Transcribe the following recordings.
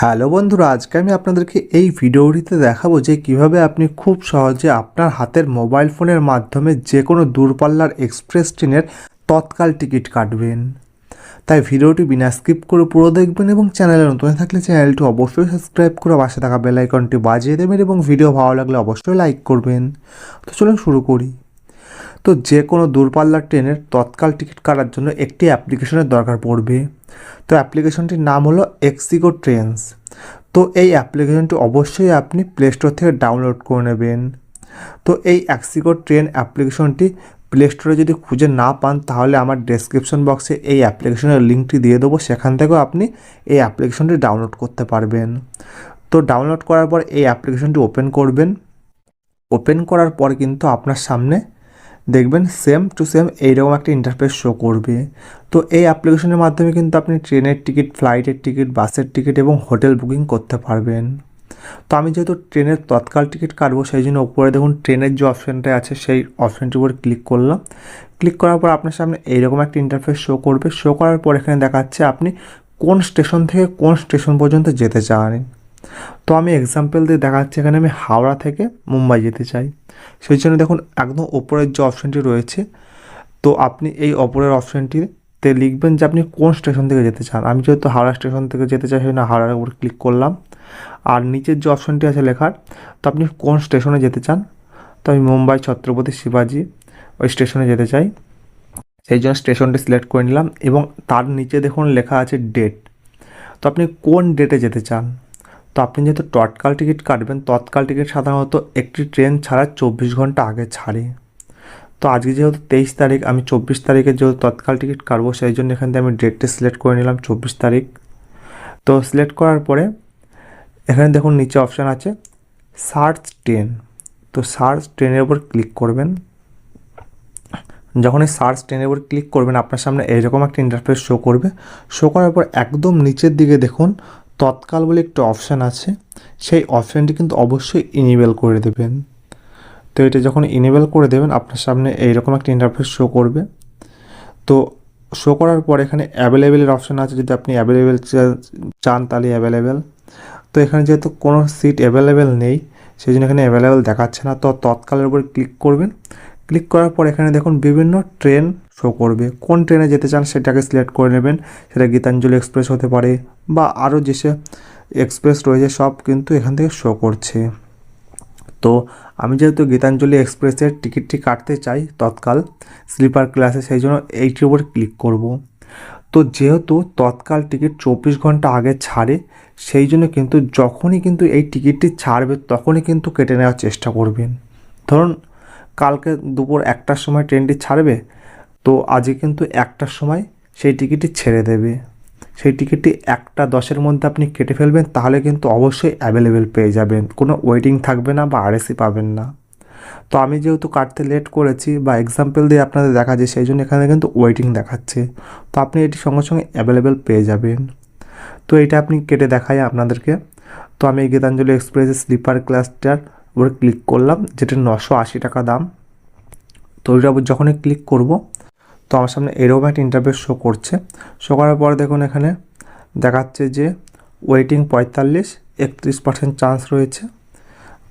Hello বন্ধুরা, আজকে আমি আপনাদেরকে এই ভিডিওটিতে দেখাবো যে কীভাবে আপনি খুব সহজে আপনার হাতের মোবাইল ফোনের মাধ্যমে যে কোনো দূরপাল্লার এক্সপ্রেস ট্রেনের তৎকাল টিকিট কাটবেন। তাই ভিডিওটি বিনা স্কিপ করে পুরো দেখবেন এবং চ্যানেলে নতুন থাকলে চ্যানেলটি অবশ্যই সাবস্ক্রাইব করে পাশে থাকা বেল আইকনটি বাজিয়ে দেবেন এবং ভিডিও ভালো লাগলে অবশ্যই লাইক করবেন। তো চলুন শুরু করি। তো যে কোনো দূরপাল্লার ট্রেনের তৎকাল টিকিট কাটার জন্য একটি অ্যাপ্লিকেশনের দরকার পড়বে। তো অ্যাপ্লিকেশনটির নাম হলো এক্সিগো ট্রেন্স তো এই অ্যাপ্লিকেশনটি অবশ্যই আপনি প্লে স্টোর থেকে ডাউনলোড করে নেবেন। তো এই অ্যাক্সিগো ট্রেন অ্যাপ্লিকেশনটি প্লে স্টোরে যদি খুঁজে না পান, তাহলে আমার ডেসক্রিপশন বক্সে এই অ্যাপ্লিকেশনের লিঙ্কটি দিয়ে দেবো। সেখান থেকেও আপনি এই অ্যাপ্লিকেশনটি ডাউনলোড করতে পারবেন। তো ডাউনলোড করার পর এই অ্যাপ্লিকেশনটি ওপেন করবেন। ওপেন করার পর কিন্তু আপনার সামনে দেখবেন সেম টু সেম এইরকম একটা ইন্টারফেস শো করবে। তো এই অ্যাপ্লিকেশনের মাধ্যমে কিন্তু আপনি ট্রেনের টিকিট ফ্লাইটের টিকিট বাসের টিকিট এবং হোটেল বুকিং করতে পারবেন। তো আমি যেহেতু ট্রেনের তৎকাল টিকিট কাটবো, সেই জন্য উপরে দেখুন ট্রেনের যে অপশানটা আছে, সেই অপশানটির উপর ক্লিক করলাম। ক্লিক করার পর আপনার সামনে এইরকম একটা ইন্টারফেস শো করবে। শো করার পর এখানে দেখাচ্ছে আপনি কোন স্টেশন থেকে কোন স্টেশন পর্যন্ত যেতে চান। তো আমি এক্সাম্পল দিয়ে দেখাচ্ছি, এখানে আমি হাওড়া থেকে মুম্বাই যেতে চাই। সেই জন্য দেখুন, একদম ওপরের যে অপশানটি রয়েছে, তো আপনি এই ওপরের অপশানটিতে লিখবেন যে আপনি কোন স্টেশন থেকে যেতে চান। আমি যেহেতু হাওড়া স্টেশন থেকে যেতে চাই, সেই জন্য হাওড়ার উপর ক্লিক করলাম। আর নিচের যে অপশানটি আছে লেখার, তো আপনি কোন স্টেশনে যেতে চান? তো আমি মুম্বাই, ছত্রপতি শিবাজি ওই স্টেশনে যেতে চাই। সেই জন্য স্টেশনটি সিলেক্ট করে নিলাম এবং তার নিচে দেখুন লেখা আছে ডেট তো আপনি কোন ডেটে যেতে চান? তো আপনি যেহেতু তৎকাল টিকিট কাটবেন, তৎকাল টিকিট সাধারণত একটি ট্রেন ছাড়া চব্বিশ ঘণ্টা আগে ছাড়ে। তো আজকে যেহেতু তেইশ তারিখ, আমি চব্বিশ তারিখে যেহেতু তৎকাল টিকিট কাটবো, সেই জন্য এখান থেকে আমি ডেটটা সিলেক্ট করে নিলাম চব্বিশ তারিখ। তো সিলেক্ট করার পরে এখানে দেখুন নিচে অপশান আছে, সার্চ ট্রেন। তো সার্চ ট্রেনের উপর ক্লিক করবেন। যখন এই সার্চ ট্রেনের উপর ক্লিক করবেন, আপনার সামনে এইরকম একটা ইন্টারফেস শো করবে। শো করার পর একদম নিচের দিকে দেখুন তৎকাল বলে একটি অপশান আছে। সেই অপশানটি কিন্তু অবশ্যই ইনেবেল করে দেবেন। তো এটা যখন ইনেবেল করে দেবেন, আপনার সামনে এইরকম একটা ইন্টারফেস শো করবে। তো শো করার পর এখানে অ্যাভেলেবেলের অপশান আছে। যদি আপনি অ্যাভেলেবেল চান তাহলে অ্যাভেলেবেল তো এখানে যেহেতু কোনো সিট অ্যাভেলেবেল নেই সেই জন্য এখানে অ্যাভেলেবেল দেখাচ্ছে না। তো তৎকালের উপর ক্লিক করবেন। ক্লিক করার পর এখানে দেখুন বিভিন্ন ট্রেন শো করবে। কোন ট্রেনে যেতে চান সেটাকে সিলেক্ট করে নেবেন। সেটা গীতাঞ্জলি এক্সপ্রেস হতে পারে বা আরও যেসব এক্সপ্রেস রয়েছে সব কিন্তু এখান থেকে শো করছে। তো আমি যেহেতু গীতাঞ্জলি এক্সপ্রেসের টিকিটটি কাটতে চাই তৎকাল স্লিপার ক্লাসে সেই জন্য এইটির উপর ক্লিক করব। তো যেহেতু তৎকাল টিকিট চব্বিশ ঘণ্টা আগে ছাড়ে, সেই জন্য কিন্তু যখনই কিন্তু এই টিকিটটি ছাড়বে তখনই কিন্তু কেটে নেওয়ার চেষ্টা করবেন। ধরুন কালকে দুপুর একটার সময় ট্রেনটি ছাড়বে, তো আজকে কিন্তু একটার সময় সেই টিকিটটি ছেড়ে দেবে। সেই টিকিটটি একটা দশের মধ্যে আপনি কেটে ফেলবেন, তাহলে কিন্তু অবশ্যই অ্যাভেলেবেল পেয়ে যাবেন। কোনো ওয়েটিং থাকবে না বা আরএসি পাবেন না। তো আমি যেহেতু কাটতে লেট করেছি বা এক্সাম্পল দিয়ে আপনাদের দেখা যায় সেই জন্য এখানে কিন্তু ওয়েটিং দেখাচ্ছে। তো আপনি এটি সঙ্গে সঙ্গে অ্যাভেলেবেল পেয়ে যাবেন। তো এটা আপনি কেটে দেখাই আপনাদেরকে। তো আমি গীতাঞ্জলি এক্সপ্রেসের স্লিপার ক্লাসটার উপরে ক্লিক করলাম, যেটা নশো আশি টাকা দাম। তো ওইটা যখনই ক্লিক করব, তো আমার সামনে এরকম একটা ইন্টারভিউ শো করছে। শো করার পর দেখুন এখানে দেখাচ্ছে যে ওয়েটিং পঁয়তাল্লিশ, একত্রিশ পার্সেন্ট চান্স রয়েছে।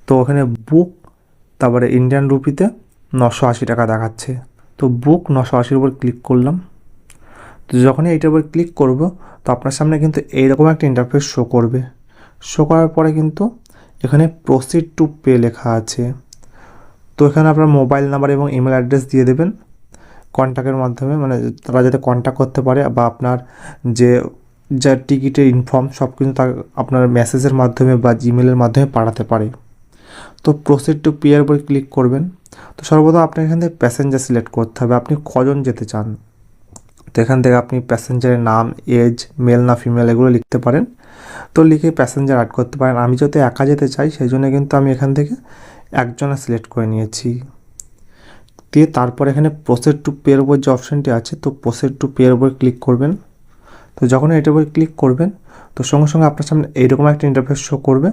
তো ওখানে বুক তারপরে ইন্ডিয়ান রুপিতে নশো আশি টাকা দেখাচ্ছে। তো বুক নশো আশির উপর ক্লিক করলাম। তো যখনই এইটার উপর ক্লিক করব, তো আপনার সামনে কিন্তু এইরকম একটা ইন্টারফেস শো করবে। শো করার পরে কিন্তু এখানে প্রসিড টু পে লেখা আছে। তো এখানে আপনার মোবাইল নাম্বার এবং ইমেল অ্যাড্রেস দিয়ে দেবেন। কন্ট্যাক্টের মাধ্যমে মানে তারা যাতে কন্ট্যাক্ট করতে পারে বা আপনার যে যা টিকিটের ইনফর্ম সব কিছু তা আপনার মেসেজের মাধ্যমে বা জিমেলের মাধ্যমে পাঠাতে পারে। তো প্রসিড টু পেয়ার উপর ক্লিক করবেন। তো সর্বদা আপনার এখান থেকে প্যাসেঞ্জার সিলেক্ট করতে হবে। আপনি কজন যেতে চান? তো এখান থেকে আপনি প্যাসেঞ্জারের নাম এজ মেল না ফিমেল এগুলো লিখতে পারেন। তো লিখে প্যাসেঞ্জার অ্যাড করতে পারেন। আমি যদি একা যেতে চাই সেই জন্য কিন্তু আমি এখান থেকে একজনে সিলেক্ট করে নিয়েছি। দিয়ে তারপর এখানে প্রসেড টু পের উপর যে অপশানটি আছে, তো প্রসেড টু পের উপর ক্লিক করবেন। তো যখন এটার উপর ক্লিক করবেন, তো সঙ্গে সঙ্গে আপনার সামনে এইরকম একটা ইন্টারফেস শো করবে।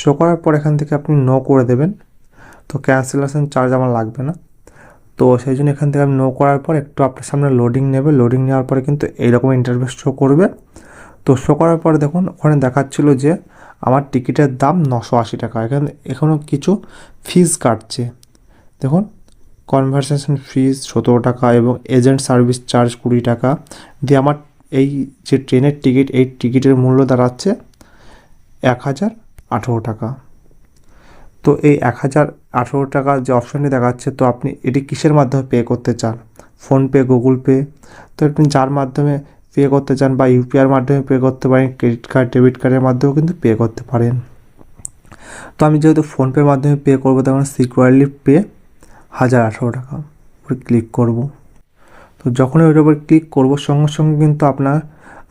শো করার পর এখান থেকে আপনি নো করে দেবেন। তো ক্যান্সেলেশন চার্জ আমার লাগবে না। তো সেই জন্য এখান থেকে আমি নো করার পর একটু আপনার সামনে লোডিং নেবে। লোডিং নেওয়ার পরে কিন্তু এইরকম ইন্টারফেস শো করবে। তো শো করার পরে দেখুন, ওখানে দেখাচ্ছিল যে আমার টিকিটের দাম নশো আশি টাকা। এখানে এখনও কিছু ফিজ কাটছে। দেখুন কনভারসেশন ফিজ সতেরো টাকা এবং এজেন্ট সার্ভিস চার্জ কুড়ি টাকা। দিয়ে আমার এই যে ট্রেনের টিকিট এই টিকিটের মূল্য দাঁড়াচ্ছে এক হাজার আঠেরো টাকা। তো এই এক হাজার আঠেরো টাকা যে অপশানটি দেখাচ্ছে, তো আপনি এটি কিসের মাধ্যমে পে করতে চান? ফোনপে গুগল পে তো আপনি যার মাধ্যমে পে করতে চান বা ইউপিআইয়ের মাধ্যমে পে করতে পারেন ক্রেডিট কার্ড ডেবিট কার্ডের মাধ্যমেও কিন্তু পে করতে পারেন। তো আমি যেহেতু ফোনপের মাধ্যমে পে করব তখন সিকিউরলি পে হাজার আঠেরো টাকা উপরে ক্লিক করব। তো যখনই ওইটার উপর ক্লিক করব, সঙ্গে সঙ্গে কিন্তু আপনার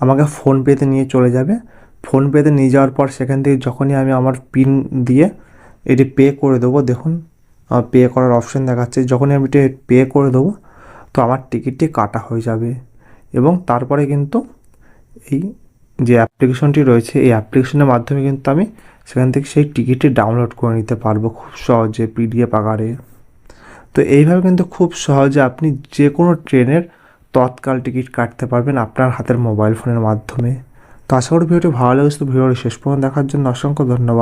আমাকে ফোনপেতে নিয়ে চলে যাবে। ফোনপেতে নিয়ে যাওয়ার পর সেখান থেকে যখনই আমি আমার পিন দিয়ে এটি পে করে দেবো, দেখুন পে করার অপশান দেখাচ্ছে। যখনই আমি এটি পে করে দেবো, তো আমার টিকিটটি কাটা হয়ে যাবে। এবং তারপরে কিন্তু এই যে অ্যাপ্লিকেশনটি রয়েছে, এই অ্যাপ্লিকেশনের মাধ্যমে কিন্তু আমি সেখান থেকে সেই টিকিটটি ডাউনলোড করে নিতে পারব খুব সহজে পিডিএফ আকারে। তো এইভাবে কিন্তু খুব সহজে আপনি যে কোনো ট্রেনের তৎকাল টিকিট কাটতে পারবেন আপনার হাতের মোবাইল ফোনের মাধ্যমে। তো আশা করি ভিডিওটি ভালো লেগেছে ভিডিওটি শেষ পর্যন্ত দেখার জন্য অসংখ্য ধন্যবাদ।